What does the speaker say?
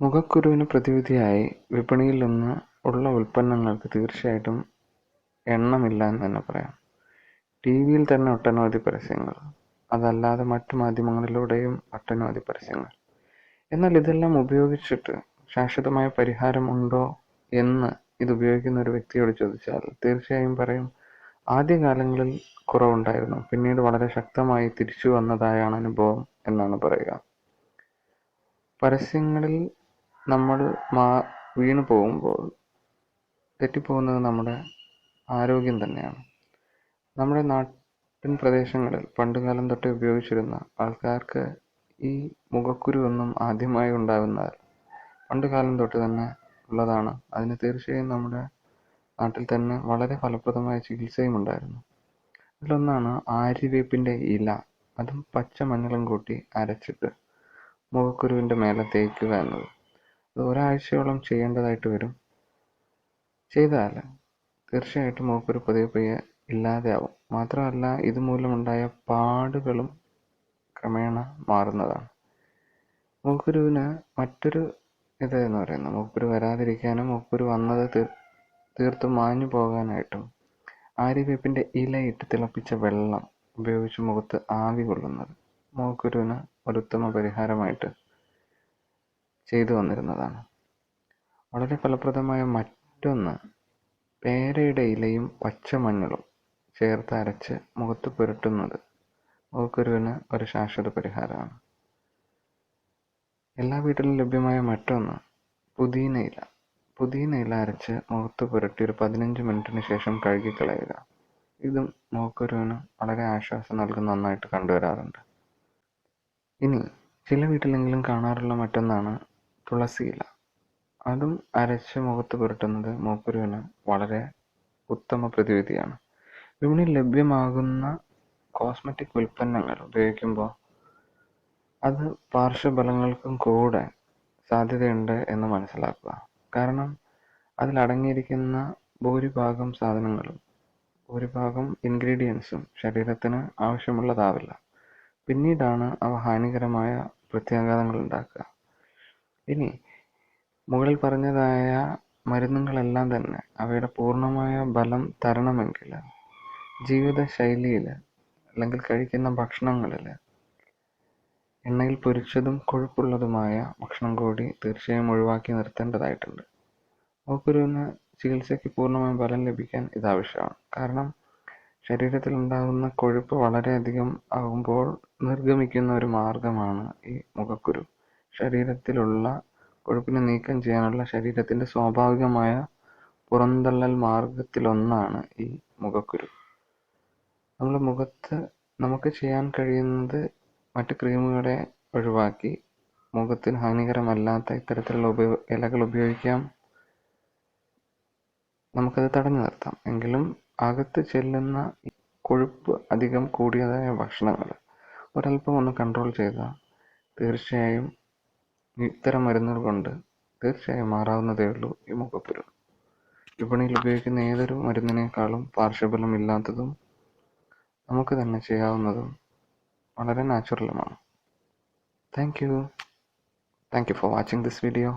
മുഖക്കുരുവിന് പ്രതിവിധിയായി വിപണിയിൽ നിന്ന് ഉള്ള ഉൽപ്പന്നങ്ങൾക്ക് തീർച്ചയായിട്ടും എണ്ണമില്ല എന്ന് തന്നെ പറയാം. ടി വിയിൽ തന്നെ ഒട്ടനവധി പരസ്യങ്ങൾ അതല്ലാതെ മറ്റു മാധ്യമങ്ങളിലൂടെയും ഒട്ടനവധി പരസ്യങ്ങൾ. എന്നാൽ ഇതെല്ലാം ഉപയോഗിച്ചിട്ട് ശാശ്വതമായ പരിഹാരം ഉണ്ടോ എന്ന് ഇത് ഉപയോഗിക്കുന്ന ഒരു വ്യക്തിയോട് ചോദിച്ചാൽ തീർച്ചയായും പറയും ആദ്യകാലങ്ങളിൽ കുറവുണ്ടായിരുന്നു പിന്നീട് വളരെ ശക്തമായി തിരിച്ചു വന്നതായാണ് അനുഭവം എന്നാണ് പറയുക. പരസ്യങ്ങളിൽ നമ്മൾ മാ വീണു പോകുമ്പോൾ തെറ്റിപ്പോകുന്നത് നമ്മുടെ ആരോഗ്യം തന്നെയാണ്. നമ്മുടെ നാട്ടിൻ പ്രദേശങ്ങളിൽ പണ്ടുകാലം തൊട്ടേ ഉപയോഗിച്ചിരുന്ന ആൾക്കാർക്ക് ഈ മുഖക്കുരു ഒന്നും ആദ്യമായി ഉണ്ടാകുന്നത് പണ്ടുകാലം തൊട്ട് തന്നെ ഉള്ളതാണ്. അതിന് തീർച്ചയായും നമ്മുടെ നാട്ടിൽ തന്നെ വളരെ ഫലപ്രദമായ ചികിത്സയും ഉണ്ടായിരുന്നു. അതിലൊന്നാണ് ആര്യവേപ്പിന്റെ ഇല. അതും പച്ച മഞ്ഞളും കൂട്ടി അരച്ചിട്ട് മുഖക്കുരുവിന്റെ മേലെ തേക്കുക എന്നത്. ഒരാഴ്ചയോളം ചെയ്യേണ്ടതായിട്ട് വരും. ചെയ്താൽ തീർച്ചയായിട്ടും മുഖക്കുരു പതിയെ പതിയെ ഇല്ലാതെയാവും മാത്രമല്ല ഇതുമൂലമുണ്ടായ പാടുകളും ക്രമേണ മാറുന്നതാണ്. മൂക്കുരുവിന് മറ്റൊരു ഇത് എന്ന് പറയുന്നത്. മൂക്കുരു വരാതിരിക്കാനും മൂക്കുരു വന്നത് തീർ തീർത്തും മാഞ്ഞു പോകാനായിട്ടും ആര്യവേപ്പിന്റെ ഇലയിട്ട് തിളപ്പിച്ച വെള്ളം ഉപയോഗിച്ച് മുഖത്ത് ആവി കൊള്ളുന്നത് മൂക്കുരുവിന് ഒരു ഉത്തമ പരിഹാരമായിട്ട് ചെയ്തു വന്നിരുന്നതാണ് വളരെ ഫലപ്രദമായ മറ്റൊന്ന് പേരയുടെ ഇലയും പച്ചമഞ്ഞളും ചേർത്ത് അരച്ച് മുഖത്ത് പുരട്ടുന്നത് മുഖക്കുരുവിന് ഒരു ശാശ്വത പരിഹാരമാണ്. എല്ലാ വീട്ടിലും ലഭ്യമായ മറ്റൊന്ന് പുതിന ഇല. പുതിന ഇല അരച്ച് മുഖത്ത് പുരട്ടി ഒരു പതിനഞ്ച് മിനിറ്റിന് ശേഷം കഴുകിക്കളയുക. ഇതും മുഖക്കുരുവിന് വളരെ ആശ്വാസം നൽകുന്ന ഒന്നായിട്ട് കണ്ടുവരാറുണ്ട്. ഇനി ചില വീട്ടിലെങ്കിലും കാണാറുള്ള മറ്റൊന്നാണ് തുളസി ഇല അതും അരച്ച് മുഖത്ത് പുരട്ടുന്നത് മൂക്കുരുവിന് വളരെ ഉത്തമ പ്രതിവിധിയാണ്. വിപണിയിൽ ലഭ്യമാകുന്ന കോസ്മെറ്റിക് ഉൽപ്പന്നങ്ങൾ ഉപയോഗിക്കുമ്പോൾ അത് പാർശ്വഫലങ്ങൾക്കും കൂടെ സാധ്യതയുണ്ട് എന്ന് മനസ്സിലാക്കുക. കാരണം അതിൽ അടങ്ങിയിരിക്കുന്ന ഭൂരിഭാഗം സാധനങ്ങളും ഭൂരിഭാഗം ഇൻഗ്രീഡിയൻസും ശരീരത്തിന് ആവശ്യമുള്ളതാവില്ല. പിന്നീടാണ് അവ ഹാനികരമായ പ്രത്യാഘാതങ്ങൾ ഉണ്ടാക്കുക. ഇനി മുകളിൽ പറഞ്ഞതായ മരുന്നുകളെല്ലാം തന്നെ അവയുടെ പൂർണമായ ബലം തരണമെങ്കിൽ ജീവിതശൈലിയിൽ അല്ലെങ്കിൽ കഴിക്കുന്ന ഭക്ഷണങ്ങളിൽ എണ്ണയിൽ പൊരിച്ചതും കൊഴുപ്പുള്ളതുമായ ഭക്ഷണം കൂടി തീർച്ചയായും ഒഴിവാക്കി നിർത്തേണ്ടതായിട്ടുണ്ട്. ഓക്കുരുവിന് ചികിത്സയ്ക്ക് പൂർണമായും ഫലം ലഭിക്കാൻ ഇത് ആവശ്യമാണ്. കാരണം ശരീരത്തിൽ ഉണ്ടാകുന്ന കൊഴുപ്പ് വളരെയധികം ആകുമ്പോൾ നിർഗമിക്കുന്ന ഒരു മാർഗമാണ് ഈ മുഖക്കുരു. ശരീരത്തിലുള്ള കൊഴുപ്പിനെ നീക്കം ചെയ്യാനുള്ള ശരീരത്തിന്റെ സ്വാഭാവികമായ പുറന്തള്ളൽ മാർഗത്തിലൊന്നാണ് ഈ മുഖക്കുരു. നമ്മുടെ മുഖത്ത് നമുക്ക് ചെയ്യാൻ കഴിയുന്നത് മറ്റ് ക്രീമുകളെ ഒഴിവാക്കി മുഖത്തിന് ഹാനികരമല്ലാത്ത ഇത്തരത്തിലുള്ള ഉപയോ ഇലകൾ ഉപയോഗിക്കാം. നമുക്കത് തടഞ്ഞു നിർത്താം. എങ്കിലും അകത്ത് ചെല്ലുന്ന കൊഴുപ്പ് അധികം കൂടിയതായ ഭക്ഷണങ്ങൾ ഒരല്പം ഒന്ന് കൺട്രോൾ ചെയ്താൽ തീർച്ചയായും ഇത്തരം മരുന്നുകൾ കൊണ്ട് തീർച്ചയായും മാറാവുന്നതേ ഉള്ളൂ ഈ മുഖക്കുരു വിപണിയിൽ ഉപയോഗിക്കുന്ന ഏതൊരു മരുന്നിനേക്കാളും പാർശ്വഫലം ഇല്ലാത്തതും നമുക്ക് തന്നെ ചെയ്യാവുന്നതും വളരെ നാച്ചുറലുമാണ് thank you thank you for watching this video